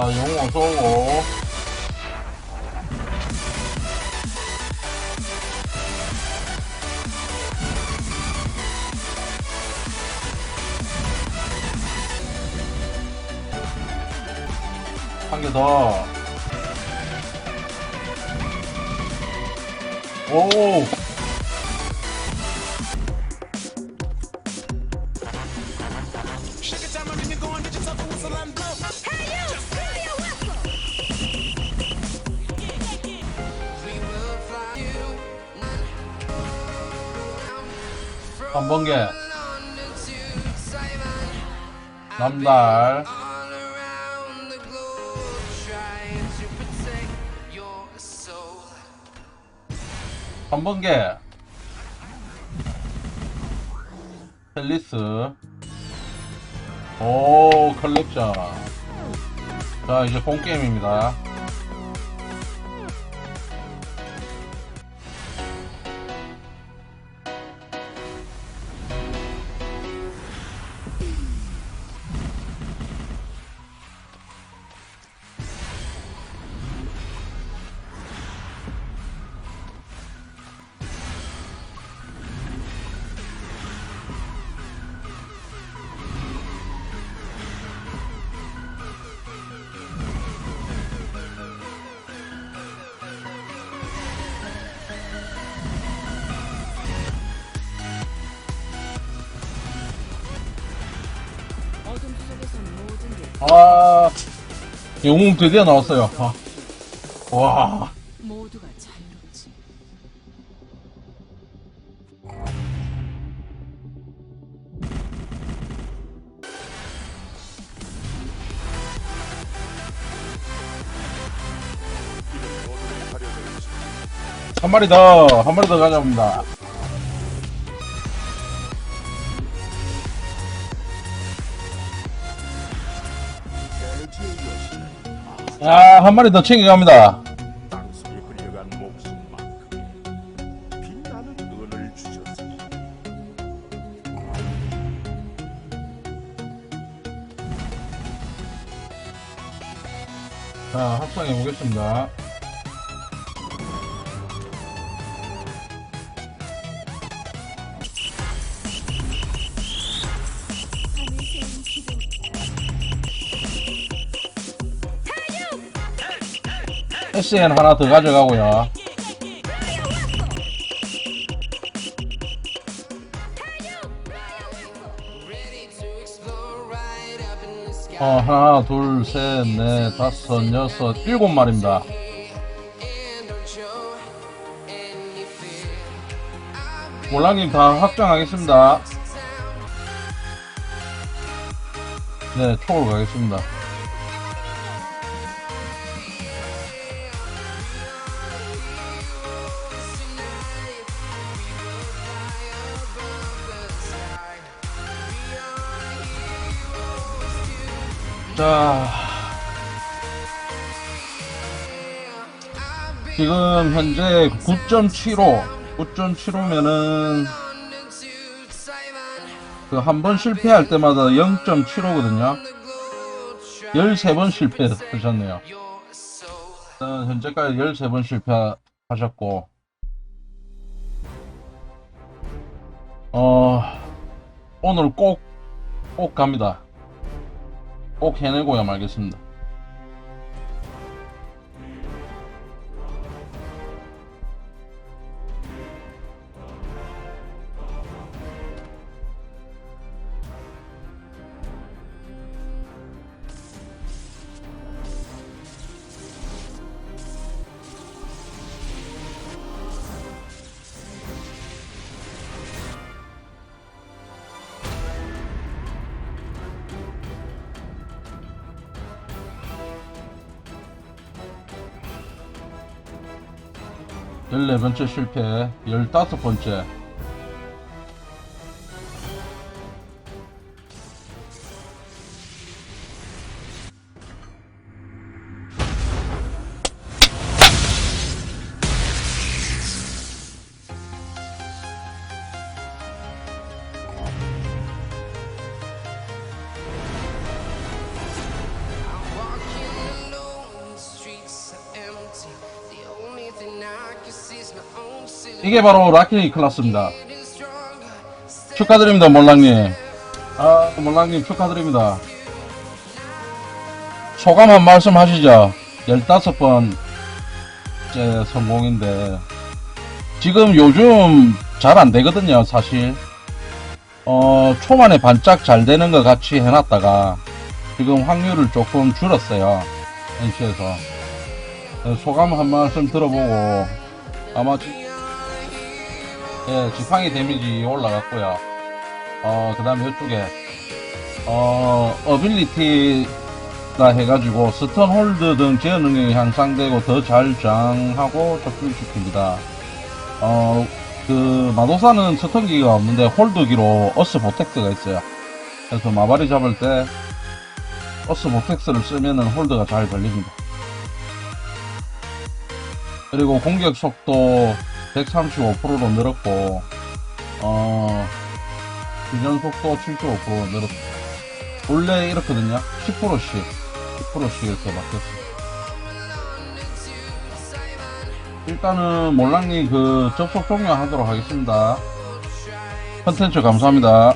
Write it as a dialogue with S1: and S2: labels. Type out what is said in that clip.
S1: 용 어서오고. 한 개 더. 오! 한 번개. 남달. 한 번개. 헬리스. 오, 컬렉션. 자, 이제 본게임입니다. 아, 영웅 드디어 나왔어요. 아. 와,
S2: 모두가 자유롭지.
S1: 한 마리 더, 한 마리 더 가져옵니다. 아, 한 마리 더 챙겨갑니다.
S3: 땅속에 흘려간 목숨만큼 빛나는 은을 주셨으니
S1: 자, 합성해 보겠습니다. SN 하나 더 가져가고요. 어, 하나, 둘, 셋, 넷, 다섯, 여섯, 일곱 마리입니다. 몰랑님 다 확정하겠습니다. 네, 초월 가겠습니다. 자. 지금 현재 9.75, 9.75면은 그 한 번 실패할 때마다 0.75거든요. 13번 실패하셨네요. 현재까지 13번 실패하셨고, 어, 오늘 꼭, 꼭 갑니다. 꼭 해내고야 말겠습니다. 열네 번째 실패, 열다섯 번째. 이게 바로 라키 클라스입니다. 축하드립니다, 몰랑님. 아, 몰랑님 축하드립니다. 소감 한 말씀 하시죠. 15번째 성공인데. 지금 요즘 잘 안 되거든요, 사실. 어, 초반에 반짝 잘 되는 것 같이 해놨다가 지금 확률을 조금 줄었어요. NC에서. 소감 한 말씀 들어보고 아마 지, 예, 지팡이 데미지 올라갔고요. 어, 그 다음에 이쪽에 어, 어빌리티가 해가지고 스턴 홀드 등 제어 능력이 향상되고 더 잘 저항하고 적중시킵니다. 어, 그 마도사는 스턴기가 없는데 홀드기로 어스 보텍스가 있어요. 그래서 마바리 잡을 때 어스 보텍스를 쓰면은 홀드가 잘 걸립니다. 그리고 공격 속도 135%로 늘었고, 어, 균전 속도 75%로 늘었고, 원래 이렇거든요. 10%씩, 10%씩 이렇게 바뀌었어요. 일단은 몰랑님 그 접속 종료하도록 하겠습니다. 컨텐츠 감사합니다.